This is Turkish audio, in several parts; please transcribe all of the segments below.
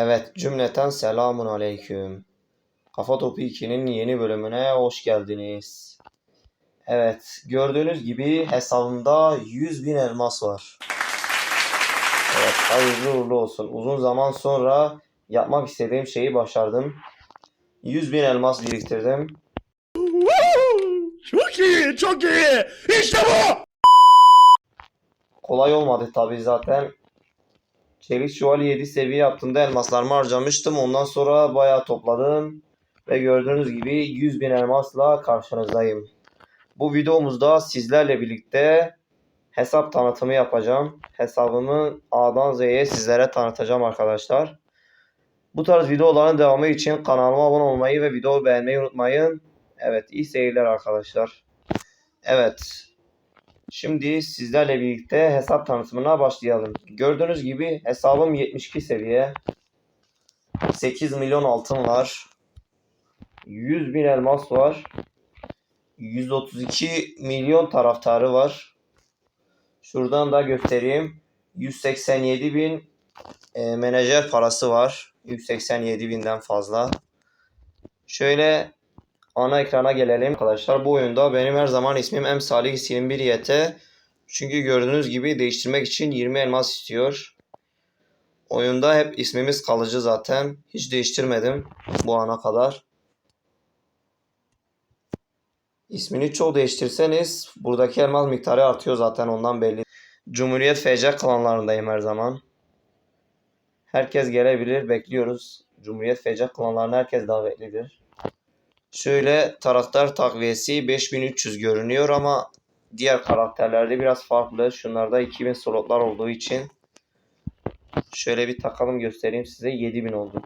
Evet, cümleten selamun aleyküm. Kafa Topu 2'nin yeni bölümüne hoş geldiniz. Evet, gördüğünüz gibi hesabımda 100 bin elmas var. Evet, hayırlı uğurlu olsun. Uzun zaman sonra yapmak istediğim şeyi başardım. 100 bin elmas biriktirdim. Çok iyi, çok iyi. İşte bu. Kolay olmadı tabii zaten. Çelik Şövalye 7 seviye yaptığımda elmaslarımı harcamıştım. Ondan sonra bayağı topladım. Ve gördüğünüz gibi 100 bin elmasla karşınızdayım. Bu videomuzda sizlerle birlikte hesap tanıtımı yapacağım. Hesabımı A'dan Z'ye sizlere tanıtacağım arkadaşlar. Bu tarz videoların devamı için kanalıma abone olmayı ve videoyu beğenmeyi unutmayın. Evet iyi seyirler arkadaşlar. Evet Şimdi sizlerle birlikte hesap tanıtımına başlayalım. Gördüğünüz gibi hesabım 72 seviye. 8 milyon altın var. 100 bin elmas var. 132 milyon taraftarı var. Şuradan da göstereyim. 187 bin e, menajer parası var. 187 binden fazla. Şöyle ana ekrana gelelim arkadaşlar. Bu oyunda benim her zaman ismim M Salih 21 YT. Çünkü gördüğünüz gibi değiştirmek için 20 elmas istiyor. Oyunda hep ismimiz kalıcı zaten. Hiç değiştirmedim bu ana kadar. İsmini çok değiştirseniz buradaki elmas miktarı artıyor zaten ondan belli. Cumhuriyet FC klanlarındayım her zaman. Herkes gelebilir. Bekliyoruz. Cumhuriyet FC klanlarına herkes davetlidir. Şöyle taraftar takviyesi 5300 görünüyor ama diğer karakterlerde biraz farklı. Şunlarda 2000 slotlar olduğu için şöyle bir takalım göstereyim size 7000 oldu.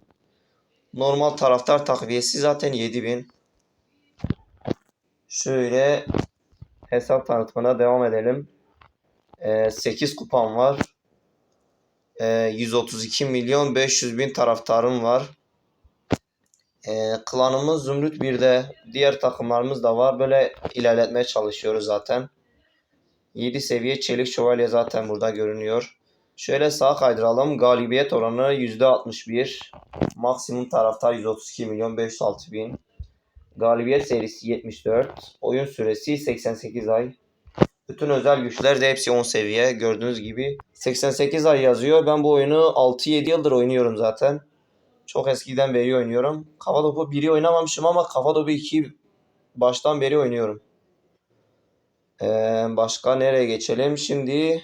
Normal taraftar takviyesi zaten 7000. Şöyle hesap tanıtımına devam edelim. Ee, 8 kupam var. Ee, 132 milyon 500 bin taraftarım var. Ee, klanımız Zümrüt 1'de. Diğer takımlarımız da var. Böyle ilerletmeye çalışıyoruz zaten. 7 seviye Çelik Şövalye zaten burada görünüyor. Şöyle sağa kaydıralım. Galibiyet oranı %61. Maksimum taraftar 132 milyon 506 bin. Galibiyet serisi 74. Oyun süresi 88 ay. Bütün özel güçler de hepsi 10 seviye. Gördüğünüz gibi 88 ay yazıyor. Ben bu oyunu 6-7 yıldır oynuyorum zaten. Çok eskiden beri oynuyorum. Kafa topu 1'i oynamamışım ama kafa topu 2'yi baştan beri oynuyorum. Ee, başka nereye geçelim? Şimdi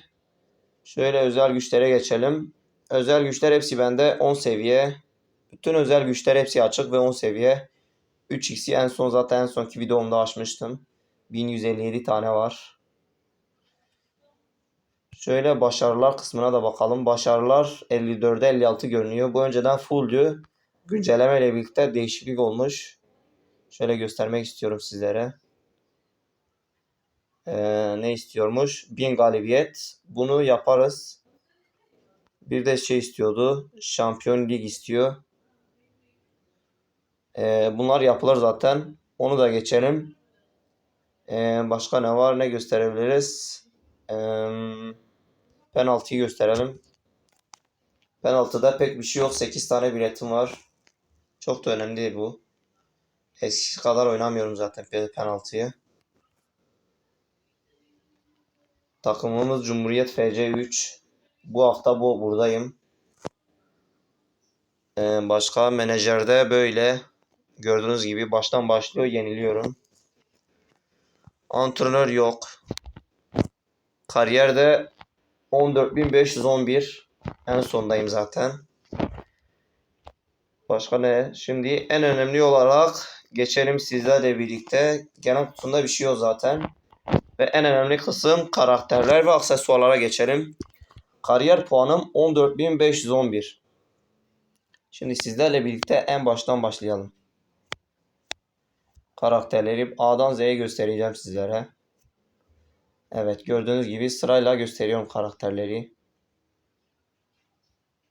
şöyle özel güçlere geçelim. Özel güçler hepsi bende 10 seviye. Bütün özel güçler hepsi açık ve 10 seviye. 3x'i en son zaten en sonki videomda açmıştım. 1157 tane var. Şöyle başarılar kısmına da bakalım. Başarılar 54'e 56 görünüyor. Bu önceden fulldü. Güncelleme ile birlikte değişiklik olmuş. Şöyle göstermek istiyorum sizlere. Ee, ne istiyormuş? 1000 galibiyet. Bunu yaparız. Bir de şey istiyordu. Şampiyon Lig istiyor. Ee, bunlar yapılır zaten. Onu da geçelim. Ee, başka ne var? Ne gösterebiliriz? Ee, penaltıyı gösterelim. Penaltıda pek bir şey yok. 8 tane biletim var. Çok da önemli değil bu. Eskisi kadar oynamıyorum zaten penaltıyı. Takımımız Cumhuriyet FC3. Bu hafta bu buradayım. Ee, başka menajerde böyle gördüğünüz gibi baştan başlıyor yeniliyorum. Antrenör yok. Kariyerde 14.511 en sondayım zaten. Başka ne? Şimdi en önemli olarak geçelim sizlerle birlikte. Genel kutusunda bir şey yok zaten. Ve en önemli kısım karakterler ve aksesuarlara geçelim. Kariyer puanım 14.511. Şimdi sizlerle birlikte en baştan başlayalım. Karakterleri A'dan Z'ye göstereceğim sizlere. Evet gördüğünüz gibi sırayla gösteriyorum karakterleri.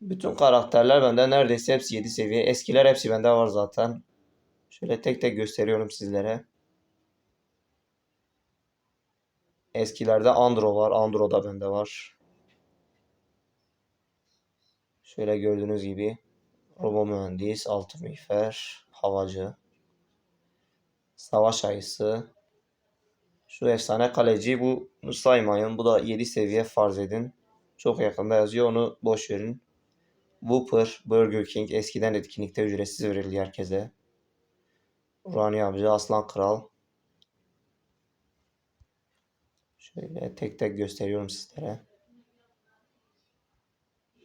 Bütün karakterler bende neredeyse hepsi 7 seviye. Eskiler hepsi bende var zaten. Şöyle tek tek gösteriyorum sizlere. Eskilerde Andro var. Andro da bende var. Şöyle gördüğünüz gibi. Robo mühendis, altı miğfer, havacı, savaş ayısı. Şu efsane kaleci bu saymayın. Bu da 7 seviye farz edin. Çok yakında yazıyor onu boş verin. Whopper, Burger King eskiden etkinlikte ücretsiz verildi herkese. Rani Avcı, Aslan Kral. Şöyle tek tek gösteriyorum sizlere.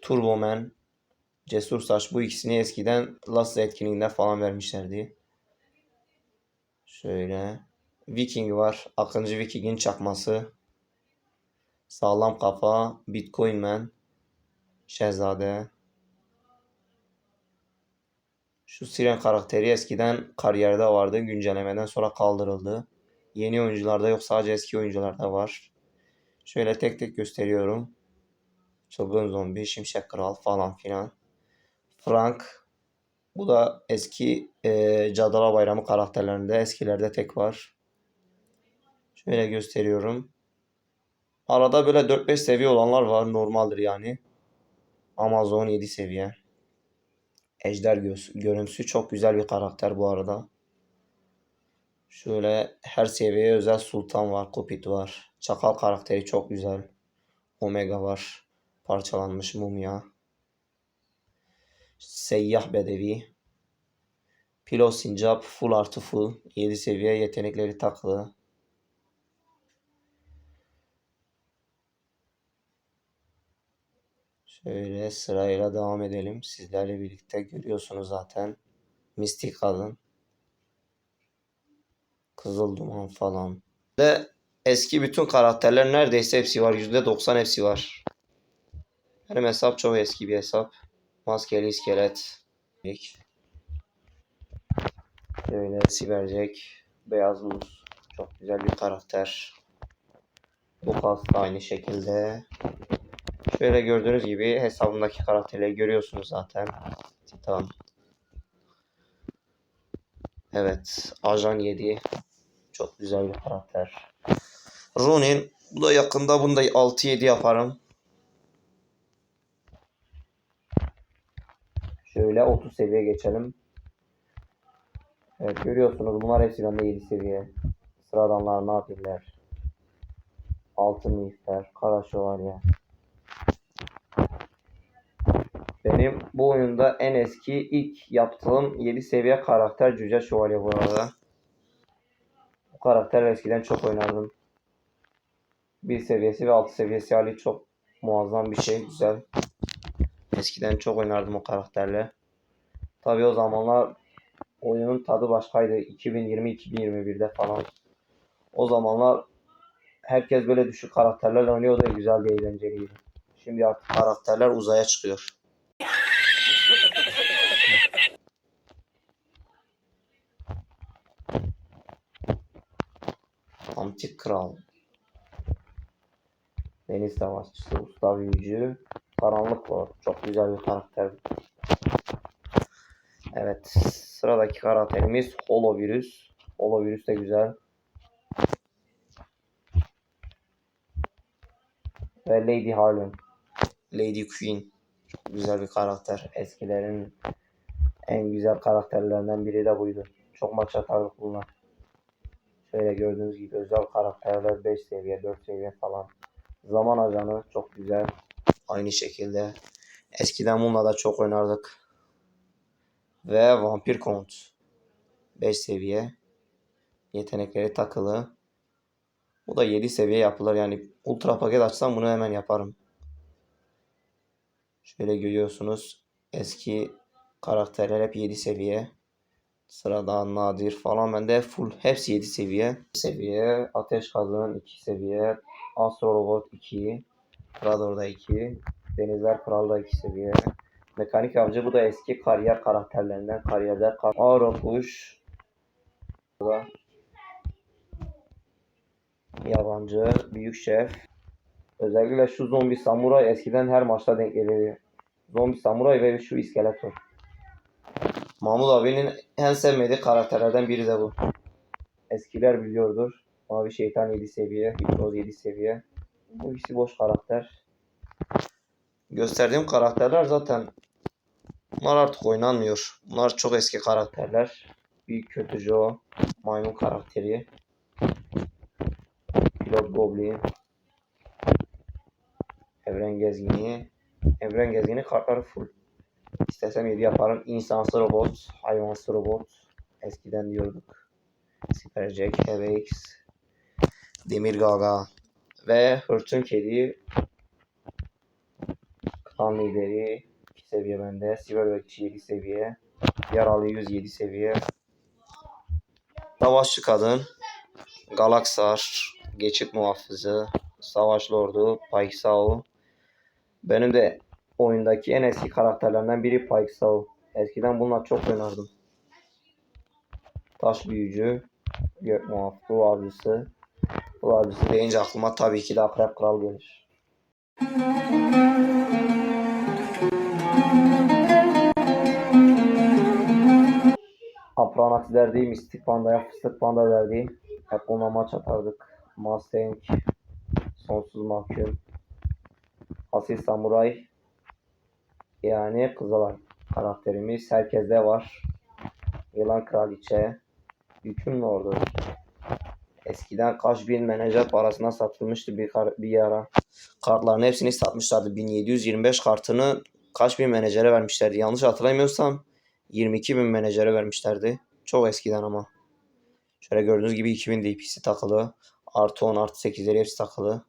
Turboman, Cesur Saç bu ikisini eskiden Last etkinliğinde falan vermişlerdi. Şöyle. Viking var. Akıncı Viking'in çakması. Sağlam kafa. Bitcoin Man. Şehzade. Şu Siren karakteri eskiden kariyerde vardı. Güncellemeden sonra kaldırıldı. Yeni oyuncularda yok. Sadece eski oyuncularda var. Şöyle tek tek gösteriyorum. Çılgın Zombi, Şimşek Kral falan filan. Frank. Bu da eski e, Cadala Bayramı karakterlerinde. Eskilerde tek var. Şöyle gösteriyorum. Arada böyle 4-5 seviye olanlar var. Normaldir yani. Amazon 7 seviye. Ejder göz, görüntüsü çok güzel bir karakter bu arada. Şöyle her seviyeye özel Sultan var. Kupit var. Çakal karakteri çok güzel. Omega var. Parçalanmış mumya. Seyyah Bedevi. Pilo Sincap full artı full. 7 seviye yetenekleri takılı. Şöyle sırayla devam edelim. Sizlerle birlikte görüyorsunuz zaten. Mistik Kadın. Kızıl Duman falan. Ve eski bütün karakterler neredeyse hepsi var. %90 hepsi var. Benim hesap çok eski bir hesap. Maskeli iskelet. Şöyle Sibercek. Beyaz Muz. Çok güzel bir karakter. Bu da aynı şekilde. Şöyle gördüğünüz gibi hesabımdaki karakterleri görüyorsunuz zaten. Titan. Evet. Ajan 7. Çok güzel bir karakter. Ronin. Bu da yakında bunu da 6-7 yaparım. Şöyle 30 seviye geçelim. Evet görüyorsunuz bunlar hepsi bende 7 seviye. Sıradanlar ne yapıyorlar? Altın miğfer, kara şövalye. Benim bu oyunda en eski ilk yaptığım 7 seviye karakter Cüce Şövalye bu arada. Bu karakter eskiden çok oynardım. 1 seviyesi ve 6 seviyesi hali çok muazzam bir şey. Güzel. Eskiden çok oynardım o karakterle. Tabii o zamanlar oyunun tadı başkaydı. 2020-2021'de falan. O zamanlar herkes böyle düşük karakterlerle oynuyordu güzel bir eğlenceliydi. Şimdi artık karakterler uzaya çıkıyor. Antik Kral. Deniz Savaşçısı, Usta Büyücü, Karanlık var. Çok güzel bir karakter. Evet. Sıradaki karakterimiz Holovirüs. Holovirüs de güzel. Ve Lady Harlan. Lady Queen. Çok güzel bir karakter. Eskilerin en güzel karakterlerinden biri de buydu. Çok maç atardık bunlar. Şöyle gördüğünüz gibi özel karakterler 5 seviye, 4 seviye falan. Zaman ajanı çok güzel. Aynı şekilde. Eskiden bununla da çok oynardık. Ve Vampir Count. 5 seviye. Yetenekleri takılı. Bu da 7 seviye yapılır. Yani ultra paket açsam bunu hemen yaparım. Şöyle görüyorsunuz. Eski karakterler hep 7 seviye. Sıradan nadir falan bende full hepsi 7 seviye. Seviye Ateş Kadın 2 seviye. Astro Robot 2. Predator'da 2. Denizler Kral'da 2 seviye. Mekanik Avcı bu da eski kariyer karakterlerinden. Kariyerler kar Auro Kuş. Da Yabancı, Büyük Şef. Özellikle şu zombi samuray eskiden her maçta denk gelirdi. Zombi samuray ve şu iskeletor. Mahmut abinin en sevmediği karakterlerden biri de bu. Eskiler biliyordur. Mavi Şeytan 7 seviye, Hipnoz 7 seviye. Bu ikisi boş karakter. Gösterdiğim karakterler zaten Bunlar artık oynanmıyor. Bunlar çok eski karakterler. Büyük kötü Joe, maymun karakteri. Pilot Goblin. Evren gezgini. Evren gezgini kartları full. İstesem 7 yaparım. İnsansı robot, hayvansı robot. Eskiden diyorduk. Super Jack, HVX, Demir Gaga ve Hırçın Kedi. Klan lideri 2 seviye bende. Siber Bekçi 7 seviye. Yaralı 107 seviye. Savaşçı kadın. Galaksar. Geçit muhafızı. Savaş lordu. Paisao. Benim de oyundaki en eski karakterlerden biri Paisao. Eskiden bununla çok oynardım. Taş büyücü. Gök muhafızı. Ruh avcısı. Ruh avcısı deyince aklıma tabii ki de Akrep Kral gelir. Apranat derdi, Mistik Panda'ya Fıstık Panda derdi. Hep ona maç atardık. Mustang, Sonsuz Mahkum, Asil Samuray, yani Kızılay karakterimiz. Herkeste var. Yılan Kraliçe, Hükümlü Ordu. Eskiden kaç bin menajer parasına satılmıştı bir, kar- bir ara. Kartların hepsini satmışlardı. 1725 kartını kaç bin menajere vermişlerdi. Yanlış hatırlamıyorsam 22 bin menajere vermişlerdi. Çok eskiden ama. Şöyle gördüğünüz gibi 2000 DP'si takılı. Artı 10 artı 8'leri hepsi takılı.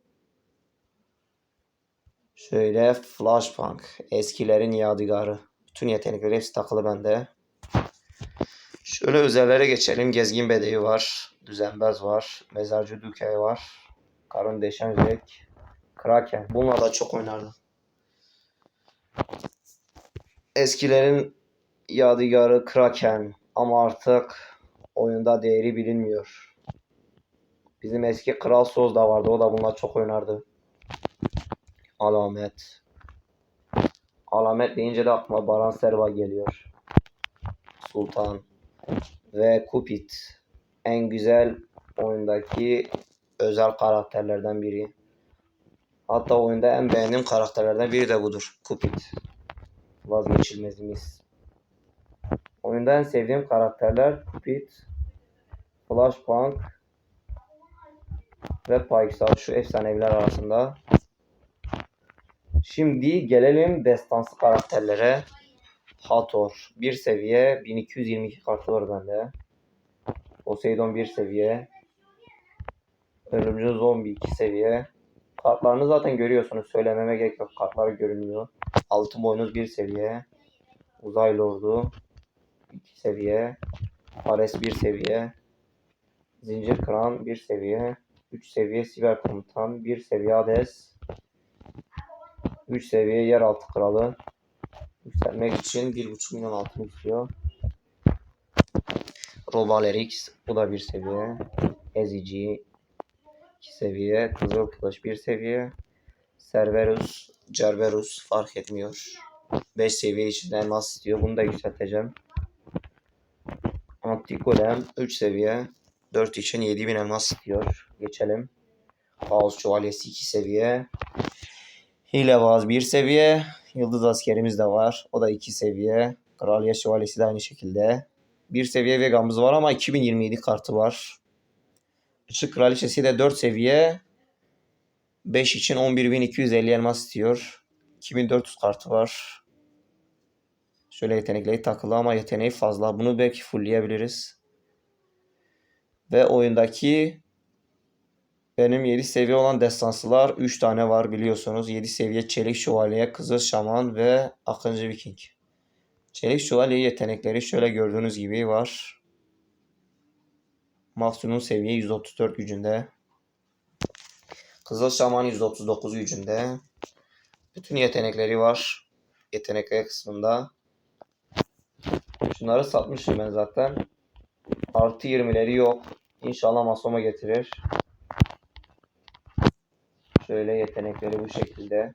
Şöyle Flashpunk. Eskilerin yadigarı. Bütün yetenekleri hepsi takılı bende. Şöyle özellere geçelim. Gezgin Bedevi var. Düzenbaz var. Mezarcı Dükey var. Karın Deşen Jack. Kraken. Bununla da çok oynardım. Eskilerin yadigarı Kraken ama artık oyunda değeri bilinmiyor. Bizim eski Kral Soz da vardı. O da bunlar çok oynardı. Alamet. Alamet deyince de aklıma Baran Serva geliyor. Sultan. Ve Cupid. En güzel oyundaki özel karakterlerden biri. Hatta oyunda en beğendiğim karakterlerden biri de budur. Cupid. Vazgeçilmezimiz. Oyunda en sevdiğim karakterler Cupid, Flashpunk ve Pikestar şu efsaneviler arasında. Şimdi gelelim destansı karakterlere. Hathor 1 seviye 1222 kartı var bende. Poseidon 1 seviye. Ölümcül Zombi 2 seviye. Kartlarını zaten görüyorsunuz. Söylememe gerek yok. Kartlar görünüyor. Altın boynuz 1 seviye. Uzay Lordu 2 seviye. Ares 1 seviye. Zincir Kıran 1 seviye. 3 seviye Siber Komutan. 1 seviye Hades. 3 seviye Yeraltı Kralı. Yükselmek için 1.5 milyon altın istiyor. Robalerix. Bu da 1 seviye. Ezici 2 seviye. Kızıl Kılıç 1 seviye. Cerberus, Cerberus fark etmiyor. 5 seviye içinde elmas istiyor. Bunu da yükselteceğim. Antik Golem 3 seviye. 4 için 7000 elmas istiyor. Geçelim. Kaos Şövalyesi 2 seviye. Hilebaz 1 seviye. Yıldız askerimiz de var. O da 2 seviye. Kraliyet Şövalyesi de aynı şekilde. 1 seviye Vega'mız var ama 2027 kartı var. Işık Kraliçesi de 4 seviye. 5 için 11.250 elmas istiyor. 2400 kartı var. Şöyle yetenekleri takılı ama yeteneği fazla. Bunu belki fullleyebiliriz. Ve oyundaki benim 7 seviye olan destansılar 3 tane var biliyorsunuz. 7 seviye Çelik Şövalye, Kızıl Şaman ve Akıncı Viking. Çelik Şövalye yetenekleri şöyle gördüğünüz gibi var. Mahsun'un seviye 134 gücünde. Kızıl Şaman 139 gücünde. Bütün yetenekleri var. Yetenekler kısmında. Şunları satmışım ben zaten. Artı 20'leri yok. İnşallah masoma getirir. Şöyle yetenekleri bu şekilde.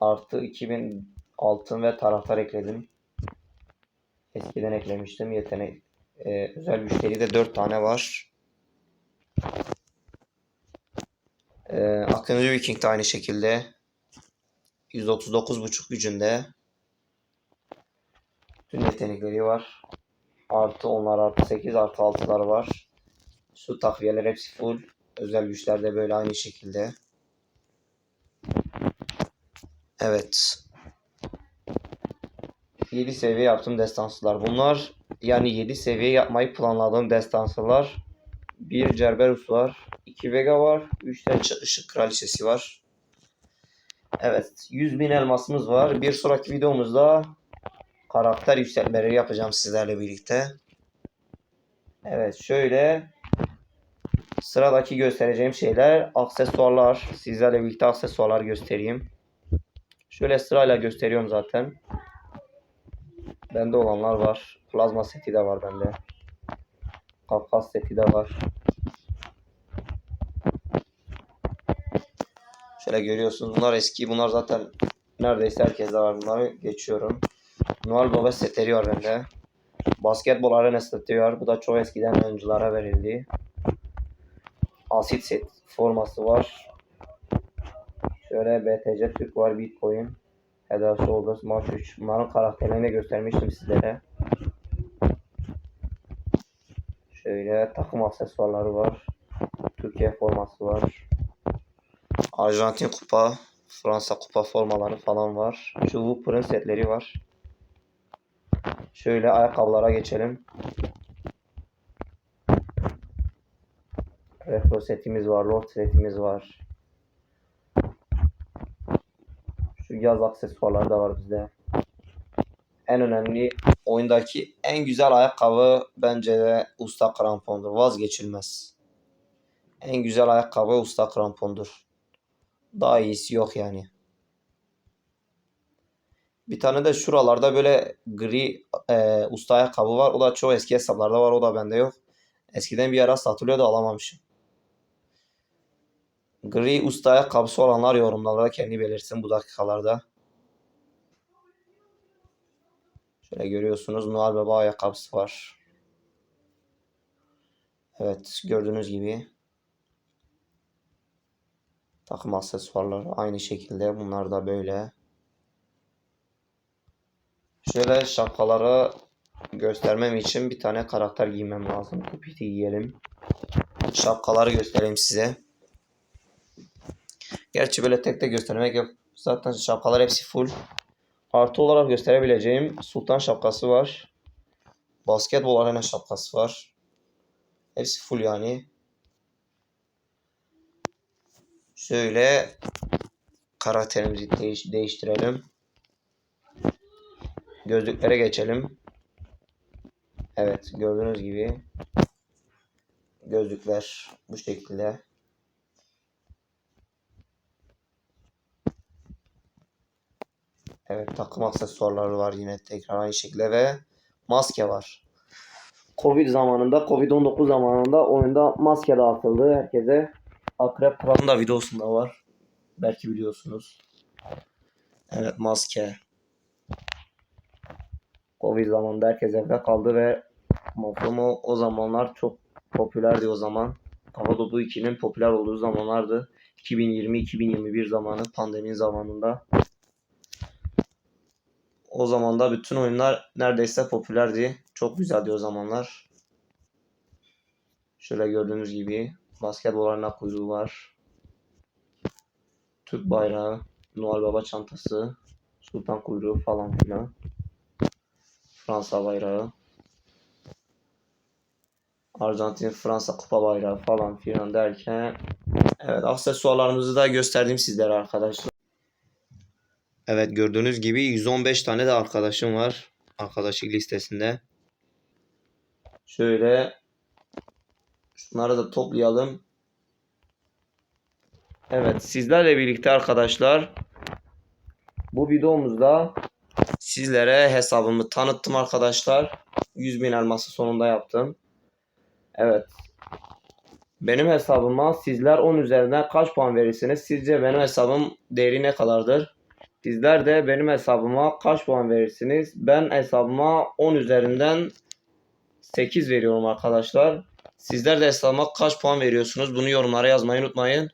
Artı 2000 altın ve taraftar ekledim. Eskiden eklemiştim. Yetenek e, özel güçleri de 4 tane var. E, Akıncı Viking de aynı şekilde. 139.5 gücünde. Bütün yetenekleri var. Artı onlar artı 8 artı 6'lar var. Su takviyeler hepsi full. Özel güçler de böyle aynı şekilde. Evet. 7 seviye yaptım destansılar. Bunlar yani 7 seviye yapmayı planladığım destansılar. Bir Cerberus var. 2 Vega var. 3 tane Çı- ışık kraliçesi var. Evet. 100 bin elmasımız var. Bir sonraki videomuzda karakter yükseltmeleri yapacağım sizlerle birlikte. Evet şöyle sıradaki göstereceğim şeyler aksesuarlar. Sizlerle birlikte aksesuarlar göstereyim. Şöyle sırayla gösteriyorum zaten. Bende olanlar var. Plazma seti de var bende. Kafkas seti de var. Şöyle görüyorsunuz. Bunlar eski. Bunlar zaten neredeyse herkeste var. Bunları geçiyorum. Noel Baba setleri var bende. Basketbol arena seti var. Bu da çok eskiden oyunculara verildi. Asit set forması var. Şöyle BTC Türk var. Bitcoin. Head Shoulders Maç 3. Bunların karakterlerini de göstermiştim sizlere. Şöyle takım aksesuarları var. Türkiye forması var. Arjantin kupa, Fransa kupa formaları falan var. Şu Whooper'ın setleri var. Şöyle ayakkabılara geçelim. Retro setimiz var, Lord setimiz var. Şu yaz aksesuarları da var bizde. En önemli oyundaki en güzel ayakkabı bence de usta krampondur. Vazgeçilmez. En güzel ayakkabı usta krampondur. Daha iyisi yok yani. Bir tane de şuralarda böyle gri e, usta ayakkabı var. O da çok eski hesaplarda var. O da bende yok. Eskiden bir ara satılıyordu alamamışım. Gri usta ayakkabısı olanlar yorumlarda kendi belirtsin bu dakikalarda. Şöyle görüyorsunuz Noel Baba ayakkabısı var. Evet gördüğünüz gibi. Takım aksesuarları aynı şekilde. Bunlar da böyle. Şöyle şapkaları göstermem için bir tane karakter giymem lazım. Kupiti giyelim. Şapkaları göstereyim size. Gerçi böyle tek tek göstermek yok. Zaten şapkalar hepsi full. Artı olarak gösterebileceğim sultan şapkası var. Basketbol arena şapkası var. Hepsi full yani. Şöyle karakterimizi değiş değiştirelim. Gözlüklere geçelim. Evet gördüğünüz gibi gözlükler bu şekilde. Evet takım aksesuarları var yine tekrar aynı şekilde ve maske var. Covid zamanında Covid-19 zamanında oyunda maske dağıtıldı herkese. Akrep Kral'ın da videosunda var. Belki biliyorsunuz. Evet maske. Covid zamanında herkes evde kaldı ve Mafromo o zamanlar çok popülerdi o zaman. Hava Topu 2'nin popüler olduğu zamanlardı. 2020-2021 zamanı pandemi zamanında. O zaman da bütün oyunlar neredeyse popülerdi. Çok güzeldi o zamanlar. Şöyle gördüğünüz gibi basketbol arena kuyruğu var. Türk bayrağı, Noel Baba çantası, Sultan kuyruğu falan filan. Fransa bayrağı. Arjantin Fransa kupa bayrağı falan filan derken evet aksesuarlarımızı da gösterdim sizlere arkadaşlar. Evet gördüğünüz gibi 115 tane de arkadaşım var arkadaşlık listesinde. Şöyle şunları da toplayalım. Evet sizlerle birlikte arkadaşlar bu videomuzda sizlere hesabımı tanıttım arkadaşlar. 100 bin elması sonunda yaptım. Evet. Benim hesabıma sizler 10 üzerinden kaç puan verirsiniz? Sizce benim hesabım değeri ne kadardır? Sizler de benim hesabıma kaç puan verirsiniz? Ben hesabıma 10 üzerinden 8 veriyorum arkadaşlar. Sizler de hesabıma kaç puan veriyorsunuz? Bunu yorumlara yazmayı unutmayın.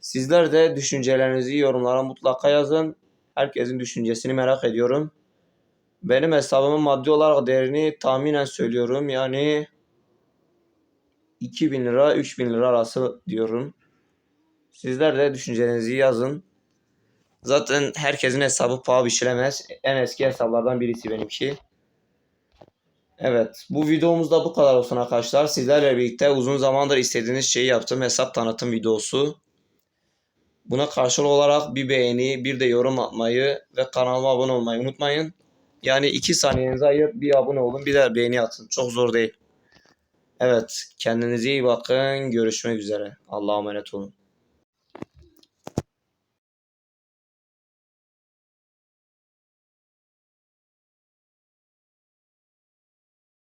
Sizler de düşüncelerinizi yorumlara mutlaka yazın. Herkesin düşüncesini merak ediyorum. Benim hesabımın maddi olarak değerini tahminen söylüyorum. Yani 2000 lira 3000 lira arası diyorum. Sizler de düşüncelerinizi yazın. Zaten herkesin hesabı paha biçilemez. En eski hesaplardan birisi benimki. Evet, bu videomuz da bu kadar olsun arkadaşlar. Sizlerle birlikte uzun zamandır istediğiniz şeyi yaptım. Hesap tanıtım videosu. Buna karşılık olarak bir beğeni, bir de yorum atmayı ve kanalıma abone olmayı unutmayın. Yani 2 saniyenizi ayır, bir abone olun, bir de beğeni atın. Çok zor değil. Evet, kendinize iyi bakın. Görüşmek üzere. Allah'a emanet olun.